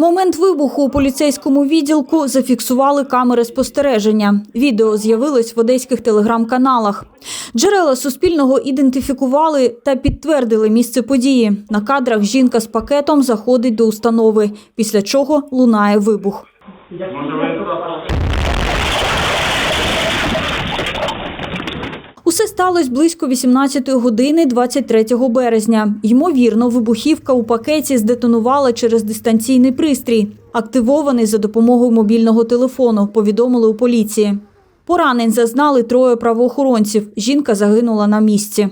Момент вибуху у поліцейському відділку зафіксували камери спостереження. Відео з'явилось в одеських телеграм-каналах. Джерела Суспільного ідентифікували та підтвердили місце події. На кадрах жінка з пакетом заходить до установи, після чого лунає вибух. Сталося близько 18 години 23 березня. Ймовірно, вибухівка у пакеті здетонувала через дистанційний пристрій, активований за допомогою мобільного телефону, повідомили у поліції. Поранень зазнали троє правоохоронців. Жінка загинула на місці.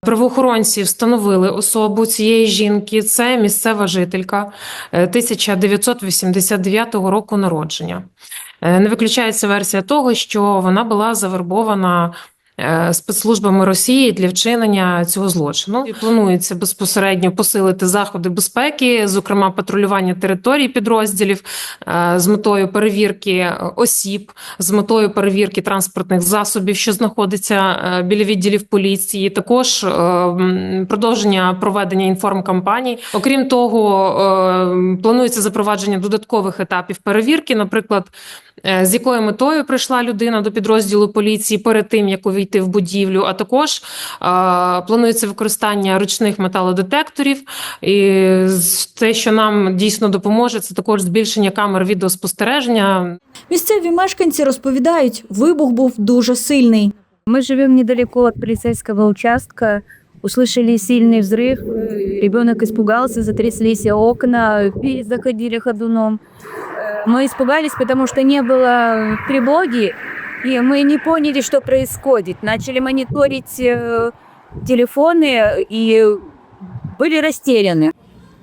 Правоохоронці встановили особу цієї жінки. Це місцева жителька е, 1989 року народження. Е, Не виключається версія того, що вона була завербована е, спецслужбами Росії для вчинення цього злочину. І планується безпосередньо посилити заходи безпеки, зокрема патрулювання територій підрозділів е, з метою перевірки осіб, з метою перевірки транспортних засобів, що знаходиться е, біля відділів поліції. Також е, продовження проведення інформкампаній. Окрім того, е, планується запровадження додаткових етапів перевірки, наприклад. е, З якою метою прийшла людина до підрозділу поліції перед тим, як увійти в будівлю, а також е, планується використання ручних металодетекторів. І з- те, що нам дійсно допоможе, це також збільшення камер відеоспостереження. Місцеві мешканці розповідають, вибух був дуже сильний. Мы живем недалеко от полицейского участка. Услышали сильный взрыв. Ребенок испугался, затряслись окна, двери заходили ходуном. Мы испугались, потому что не было тревоги, и мы не поняли, что происходит. Начали мониторить э, телефоны и были растеряны.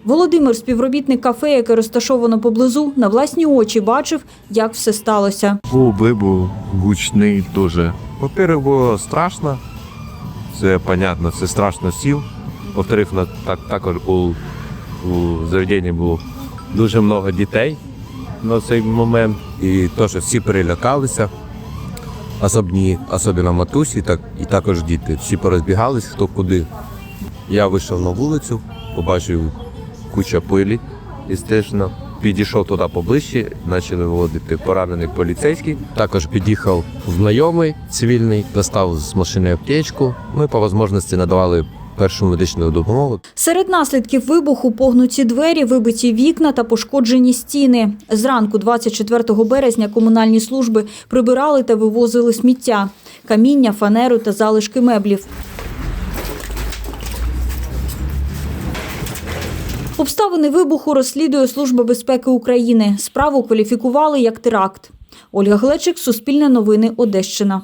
Володимир, співробітник кафе, яке розташовано поблизу, на власні очі бачив, як все сталося. Був вибух гучний дуже. По-перше, було страшно. Це понятно, це страшно сіл. Во-вторых, на- так, також у, у заведенні було дуже багато дітей на цей момент. І теж всі перелякалися. Особні, особливо матусі, так, і також діти. Всі порозбігались, хто куди. Я вийшов на вулицю, побачив куча пилі, естественно. Підійшов туди поближче, почали виводити поранений поліцейський. Також під'їхав знайомий цивільний, достав з машини аптечку. Ми по можливості надавали першу медичну допомогу. Серед наслідків вибуху погнуті двері, вибиті вікна та пошкоджені стіни. Зранку 24 березня комунальні служби прибирали та вивозили сміття, каміння, фанеру та залишки меблів. Обставини вибуху розслідує Служба безпеки України. Справу кваліфікували як теракт. Ольга Глечик, Суспільне новини, Одещина.